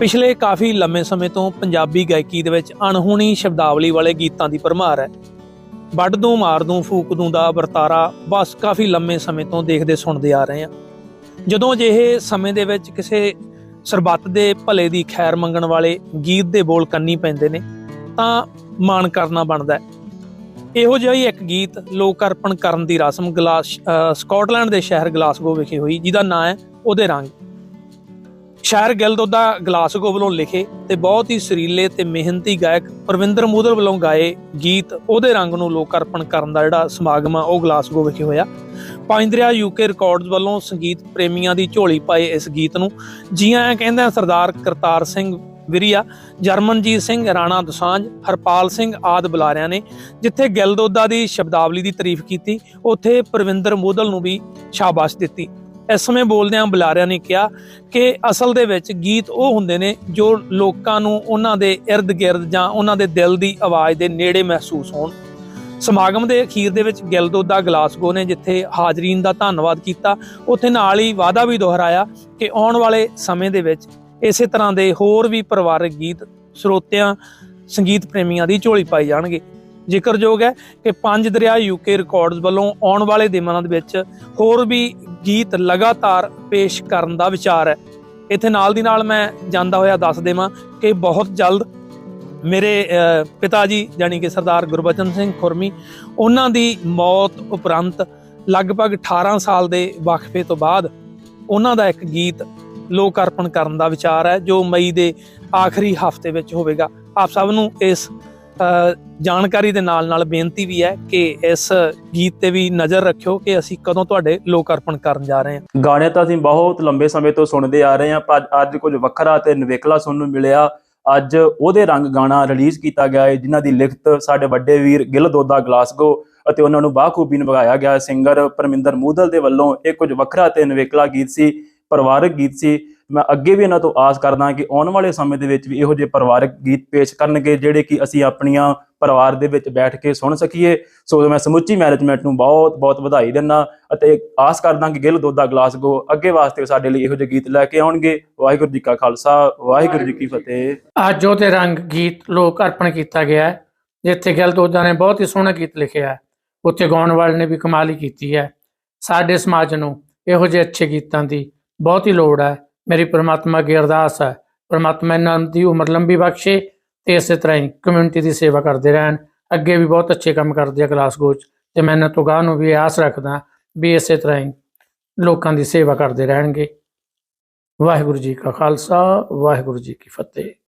ਪਿਛਲੇ ਕਾਫੀ ਲੰਮੇ ਸਮੇਂ ਤੋਂ ਪੰਜਾਬੀ ਗਾਇਕੀ ਦੇ ਵਿੱਚ ਅਣਹੋਣੀ ਸ਼ਬਦਾਵਲੀ ਵਾਲੇ ਗੀਤਾਂ ਦੀ ਭਰਮਾਰ ਹੈ। ਵੱਢ ਦੂੰ, ਮਾਰ ਦੂੰ, ਫੂਕ ਦੂੰ ਦਾ ਵਰਤਾਰਾ ਬਸ ਕਾਫੀ ਲੰਮੇ ਸਮੇਂ ਤੋਂ ਦੇਖਦੇ ਸੁਣਦੇ ਆ ਰਹੇ ਹਾਂ। ਜਦੋਂ ਅਜਿਹੇ ਸਮੇਂ ਦੇ ਵਿੱਚ ਕਿਸੇ ਸਰਬੱਤ ਦੇ ਭਲੇ ਦੀ ਖੈਰ ਮੰਗਣ ਵਾਲੇ ਗੀਤ ਦੇ ਬੋਲ ਕੰਨੀ ਪੈਂਦੇ ਨੇ, ਤਾਂ ਮਾਣ ਕਰਨਾ ਬਣਦਾ ਹੈ। ਇਹੋ ਜਿਹਾ ਹੀ ਇੱਕ ਗੀਤ ਲੋਕ ਅਰਪਣ ਕਰਨ ਦੀ ਰਸਮ ਗਲਾਸ, ਅਹ ਸਕਾਟਲੈਂਡ ਦੇ ਸ਼ਹਿਰ ਗਲਾਸਗੋ ਵਿਖੇ ਹੋਈ, ਜਿਹਦਾ ਨਾਂ ਹੈ ਉਹਦੇ ਰੰਗ। ਸ਼ਹਿਰ ਗਿਲਡ ਦਾ ਗਲਾਸਗੋ ਵੱਲੋਂ ਲਿਖੇ ਤੇ ਬਹੁਤ ਹੀ ਸੁਰੀਲੇ ਤੇ ਮਿਹਨਤੀ ਗਾਇਕ ਪਰਵਿੰਦਰ ਮੂਦਲ ਵੱਲੋਂ ਗਾਏ ਗੀਤ, ਉਹਦੇ ਰੰਗ ਨੂੰ ਲੋਕ ਅਰਪਣ ਕਰਨ ਦਾ ਜਿਹੜਾ ਸਮਾਗਮ ਆ, ਉਹ ਗਲਾਸਗੋ ਵਿਖੇ ਹੋਇਆ। ਪੰਜ ਪੰਜਦਰਿਆ ਯੂਕੇ ਰਿਕਾਰਡਸ ਵੱਲੋਂ ਸੰਗੀਤ ਪ੍ਰੇਮੀਆਂ ਦੀ ਝੋਲੀ ਪਾਏ ਇਸ ਗੀਤ ਨੂੰ। ਜੀਆਂ ਆਇਆਂ ਕਹਿੰਦੇ ਸਰਦਾਰ ਕਰਤਾਰ ਸਿੰਘ ਵਿਰੀਆ, ਜਰਮਨਜੀਤ ਸਿੰਘ, ਰਾਣਾ ਦੁਸਾਂਝ, ਹਰਪਾਲ ਸਿੰਘ ਆਦ ਬੁਲਾਰਿਆਂ ਨੇ ਜਿੱਥੇ ਗਿਲਦੋਦਾ ਦੀ ਸ਼ਬਦਾਵਲੀ ਦੀ ਤਾਰੀਫ ਕੀਤੀ, ਉੱਥੇ ਪ੍ਰਵਿੰਦਰ ਮੂਦਲ ਨੂੰ ਵੀ ਸ਼ਾਬਾਸ਼ ਦਿੱਤੀ। ਇਸ ਸਮੇਂ ਬੋਲਦਿਆਂ ਬੁਲਾਰਿਆਂ ਨੇ ਕਿਹਾ ਕਿ ਅਸਲ ਦੇ ਵਿੱਚ ਗੀਤ ਉਹ ਹੁੰਦੇ ਨੇ ਜੋ ਲੋਕਾਂ ਨੂੰ ਉਹਨਾਂ ਦੇ ird-gird ਜਾਂ ਉਹਨਾਂ ਦੇ ਦਿਲ ਦੀ ਆਵਾਜ਼ ਦੇ ਨੇੜੇ ਮਹਿਸੂਸ ਹੋਣ। ਸਮਾਗਮ ਦੇ ਅਖੀਰ ਦੇ ਵਿੱਚ ਗਿਲਦੋਦਾ ਗਲਾਸਗੋ ਨੇ ਜਿੱਥੇ ਹਾਜ਼ਰੀਨ ਦਾ ਧੰਨਵਾਦ ਕੀਤਾ, ਉੱਥੇ ਨਾਲ ਹੀ ਵਾਅਦਾ ਵੀ ਦੁਹਰਾਇਆ ਕਿ ਆਉਣ ਵਾਲੇ ਸਮੇਂ ਦੇ ਵਿੱਚ ਇਸੇ ਤਰ੍ਹਾਂ ਦੇ ਹੋਰ ਵੀ ਪਰਿਵਾਰਕ ਗੀਤ ਸਰੋਤਿਆਂ, ਸੰਗੀਤ ਪ੍ਰੇਮੀਆਂ ਦੀ ਝੋਲੀ ਪਾਈ ਜਾਣਗੇ। ਜ਼ਿਕਰਯੋਗ ਹੈ ਕਿ ਪੰਜ ਦਰਿਆ ਯੂਕੇ ਰਿਕਾਰਡਸ ਵੱਲੋਂ ਆਉਣ ਵਾਲੇ ਦਿਨਾਂ ਦੇ ਵਿੱਚ ਹੋਰ ਵੀ ਗੀਤ ਲਗਾਤਾਰ ਪੇਸ਼ ਕਰਨ ਦਾ ਵਿਚਾਰ ਹੈ। ਇੱਥੇ ਨਾਲ ਦੀ ਨਾਲ ਮੈਂ ਜਾਂਦਾ ਹੋਇਆ ਦੱਸ ਦੇਵਾਂ ਕਿ ਬਹੁਤ ਜਲਦ ਮੇਰੇ ਪਿਤਾ ਜੀ ਯਾਨੀ ਕਿ ਸਰਦਾਰ ਗੁਰਬਚਨ ਸਿੰਘ ਖੁਰਮੀ, ਉਹਨਾਂ ਦੀ ਮੌਤ ਉਪਰੰਤ ਲਗਭਗ 18 ਸਾਲ ਦੇ ਵਕਫੇ ਤੋਂ ਬਾਅਦ ਉਹਨਾਂ ਦਾ ਇੱਕ ਗੀਤ ਲੋਕ ਅਰਪਣ ਕਰਨ ਦਾ ਵਿਚਾਰ ਹੈ, ਜੋ ਮਈ ਦੇ ਆਖਰੀ ਹਫ਼ਤੇ ਵਿੱਚ ਹੋਵੇਗਾ। ਆਪ ਸਭ ਨੂੰ ਇਸ ਜਾਣਕਾਰੀ ਦੇ ਨਾਲ ਨਾਲ ਬੇਨਤੀ ਵੀ ਹੈ ਕਿ ਇਸ ਗੀਤ ਤੇ ਵੀ ਨਜ਼ਰ ਰੱਖਿਓ ਕਿ ਅਸੀਂ ਕਦੋਂ ਤੁਹਾਡੇ ਲੋਕ ਅਰਪਣ ਕਰਨ ਜਾ ਰਹੇ ਹਾਂ। ਗਾਣੇ ਤਾਂ ਅਸੀਂ ਬਹੁਤ ਲੰਬੇ ਸਮੇਂ ਤੋਂ ਸੁਣਦੇ ਆ ਰਹੇ ਹਾਂ, ਪਰ ਅੱਜ ਕੁਝ ਵੱਖਰਾ ਤੇ ਨਵੇਕਲਾ ਸੁਣਨ ਨੂੰ ਮਿਲਿਆ। ਅੱਜ ਉਹਦੇ ਰੰਗ ਗਾਣਾ ਰਿਲੀਜ਼ ਕੀਤਾ ਗਿਆ ਹੈ, ਜਿਨ੍ਹਾਂ ਦੀ ਲਿਖਤ ਸਾਡੇ ਵੱਡੇ ਵੀਰ ਗਿੱਲ ਦੋਦਾ ਗਲਾਸਗੋ ਅਤੇ ਉਹਨਾਂ ਨੂੰ ਬਾਖੂਬੀ ਨਿਭਾਇਆ ਗਿਆ ਸਿੰਗਰ ਪਰਮਿੰਦਰ ਮੂਦਲ ਦੇ ਵੱਲੋਂ ਇਹ ਕੁਝ ਵੱਖਰਾ ਤੇ ਨਵੇਕਲਾ ਗੀਤ ਸੀ, ਪਰਿਵਾਰਕ ਗੀਤ ਸੀ। ਮੈਂ ਅੱਗੇ ਵੀ ਇਹਨਾਂ ਤੋਂ ਆਸ ਕਰਦਾ ਕਿ ਆਉਣ ਵਾਲੇ ਸਮੇਂ ਦੇ ਵਿੱਚ ਵੀ ਇਹੋ ਜਿਹੇ ਪਰਿਵਾਰਕ ਗੀਤ ਪੇਸ਼ ਕਰਨਗੇ ਜਿਹੜੇ ਕਿ ਅਸੀਂ ਆਪਣੀਆਂ ਪਰਿਵਾਰ ਦੇ ਵਿੱਚ ਬੈਠ ਕੇ ਸੁਣ ਸਕੀਏ। ਸੋ ਮੈਂ ਸਮੁੱਚੀ ਮੈਨੇਜਮੈਂਟ ਨੂੰ ਬਹੁਤ ਬਹੁਤ ਵਧਾਈ ਦਿੰਦਾ ਅਤੇ ਆਸ ਕਰਦਾ ਕਿ ਗਿੱਲ ਦੋਦਾ ਗਲਾਸਗੋ ਅੱਗੇ ਵਾਸਤੇ ਸਾਡੇ ਲਈ ਇਹੋ ਜਿਹੇ ਗੀਤ ਲੈ ਕੇ ਆਉਣਗੇ। ਵਾਹਿਗੁਰੂ ਜੀ ਕਾ ਖਾਲਸਾ ਵਾਹਿਗੁਰੂ ਜੀ ਕੀ ਫਤਿਹ। ਅੱਜ ਉਹਦੇ ਰੰਗ ਗੀਤ ਲੋਕ ਅਰਪਣ ਕੀਤਾ ਗਿਆ ਹੈ ਜਿੱਥੇ ਗਲਦੋਦਾ ਨੇ ਬਹੁਤ ਹੀ ਸੋਹਣਾ ਗੀਤ ਲਿਖਿਆ ਹੈ। ਉੱਥੇ ਗਾਉਣ ਵਾਲੇ ਨੇ ਵੀ ਕਮਾਲ ਹੀ ਕੀਤੀ ਹੈ। ਸਾਡੇ ਸਮਾਜ ਨੂੰ ਇਹੋ ਜਿਹੇ ਅੱਛੇ ਗੀਤਾਂ ਦੀ ਬਹੁਤ ਹੀ ਲੋੜ ਹੈ। ਮੇਰੀ ਪ੍ਰਮਾਤਮਾ ਅੱਗੇ ਅਰਦਾਸ ਹੈ। ਪ੍ਰਮਾਤਮਾ ਇਹਨਾਂ ਦੀ ਉਮਰ ਲੰਬੀ ਬਖਸ਼ੇ ਤੇ ਇਸੇ ਤਰ੍ਹਾਂ ਹੀ ਕਮਿਊਨਿਟੀ ਦੀ ਸੇਵਾ ਕਰਦੇ ਰਹਿਣ। ਅੱਗੇ ਵੀ ਬਹੁਤ ਅੱਛੇ ਕੰਮ ਕਰਦੇ ਆ ਗਲਾਸਗੋ 'ਚ ਤੇ ਮੈਂ ਇਹਨਾਂ ਤੋਂ ਗਾਹ ਨੂੰ ਵੀ ਆਸ ਰੱਖਦਾ ਵੀ ਇਸੇ ਤਰ੍ਹਾਂ ਹੀ ਲੋਕਾਂ ਦੀ ਸੇਵਾ ਕਰਦੇ ਰਹਿਣਗੇ। ਵਾਹਿਗੁਰੂ ਜੀ ਕਾ ਖਾਲਸਾ, ਵਾਹਿਗੁਰੂ ਜੀ ਕੀ ਫਤਿਹ।